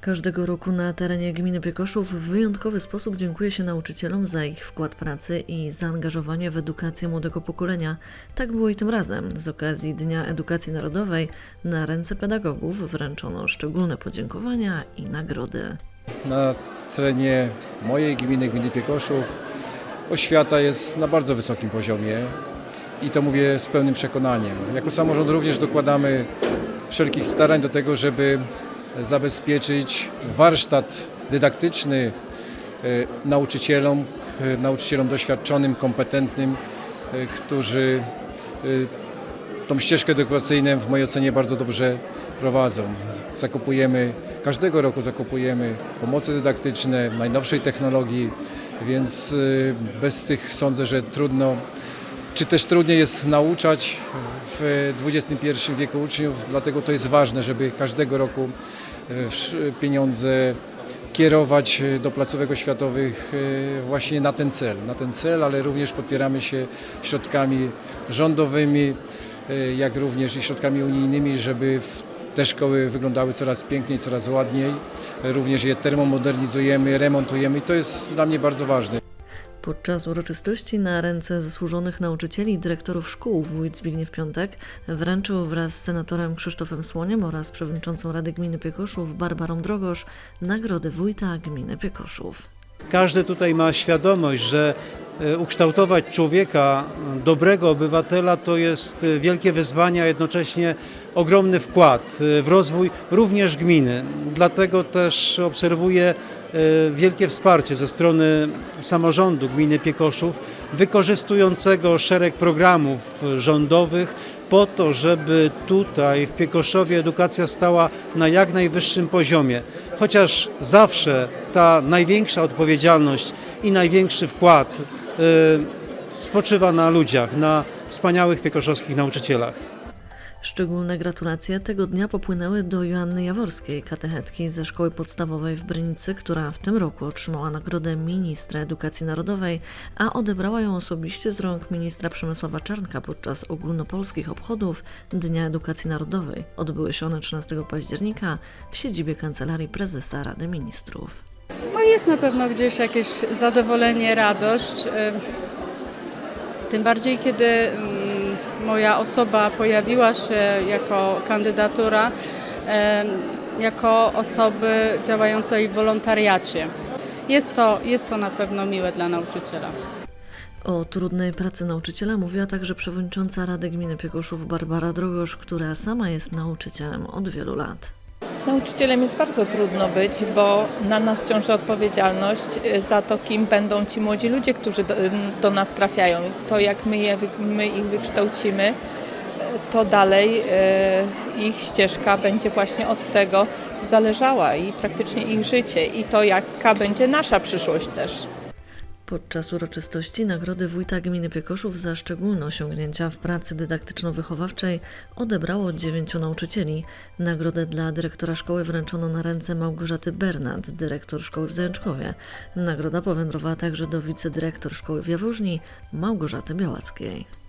Każdego roku na terenie gminy Piekoszów w wyjątkowy sposób dziękuję się nauczycielom za ich wkład pracy i zaangażowanie w edukację młodego pokolenia. Tak było i tym razem. Z okazji Dnia Edukacji Narodowej na ręce pedagogów wręczono szczególne podziękowania i nagrody. Na terenie mojej gminy, gminy Piekoszów, oświata jest na bardzo wysokim poziomie i to mówię z pełnym przekonaniem. Jako samorząd również dokładamy wszelkich starań do tego, żeby zabezpieczyć warsztat dydaktyczny e, nauczycielom, e, nauczycielom doświadczonym, kompetentnym, e, którzy tą ścieżkę edukacyjną w mojej ocenie bardzo dobrze prowadzą. Zakupujemy, każdego roku zakupujemy pomoce dydaktyczne, najnowszej technologii, więc bez tych sądzę, że trudno, czy też trudniej jest nauczać w XXI wieku uczniów, dlatego to jest ważne, żeby każdego roku wsz- pieniądze kierować y, do placówek oświatowych y, właśnie na ten cel, na ten cel, ale również podpieramy się środkami rządowymi, jak również i środkami unijnymi, żeby te szkoły wyglądały coraz piękniej, coraz ładniej. Również je termomodernizujemy, remontujemy i to jest dla mnie bardzo ważne. Podczas uroczystości na ręce zasłużonych nauczycieli i dyrektorów szkół wójt Zbigniew Piątek wręczył wraz z senatorem Krzysztofem Słoniem oraz przewodniczącą Rady Gminy Piekoszów Barbarą Drogosz nagrody wójta gminy Piekoszów. Każdy tutaj ma świadomość, że ukształtować człowieka, e, dobrego obywatela, to jest e, wielkie wyzwanie, a jednocześnie ogromny wkład e, w rozwój również gminy. Dlatego też obserwuję e, wielkie wsparcie ze strony samorządu gminy Piekoszów, wykorzystującego szereg programów rządowych po to, żeby tutaj w Piekoszowie edukacja stała na jak najwyższym poziomie. Chociaż zawsze ta największa odpowiedzialność i największy wkład spoczywa na ludziach, na wspaniałych piekoszowskich nauczycielach. Szczególne gratulacje tego dnia popłynęły do Joanny Jaworskiej, katechetki ze szkoły podstawowej w Brynicy, która w tym roku otrzymała nagrodę ministra edukacji narodowej, a odebrała ją osobiście z rąk ministra Przemysława Czarnka podczas ogólnopolskich obchodów Dnia Edukacji Narodowej. Odbyły się one 13 października w siedzibie Kancelarii Prezesa Rady Ministrów. Jest na pewno gdzieś jakieś zadowolenie, radość. y, Tym bardziej, kiedy mm, moja osoba pojawiła się jako kandydatura, y, jako osoby działającej w wolontariacie. Jest to, jest to na pewno miłe dla nauczyciela. O trudnej pracy nauczyciela mówiła także przewodnicząca Rady Gminy Piekoszów Barbara Drogosz, która sama jest nauczycielem od wielu lat. Nauczycielem jest bardzo trudno być, bo na nas ciąży odpowiedzialność y, za to, kim będą ci młodzi ludzie, którzy do, do nas trafiają. To, jak my, je, my ich wykształcimy, y, to dalej y, ich ścieżka będzie właśnie od tego zależała i praktycznie ich życie i to, jaka będzie nasza przyszłość też. Podczas uroczystości nagrody wójta gminy Piekoszów za szczególne osiągnięcia w pracy dydaktyczno-wychowawczej odebrało dziewięciu nauczycieli. Nagrodę dla dyrektora szkoły wręczono na ręce Małgorzaty Bernat, dyrektor szkoły w Zajączkowie. Nagroda powędrowała także do wicedyrektor szkoły w Jaworzni, Małgorzaty Białackiej.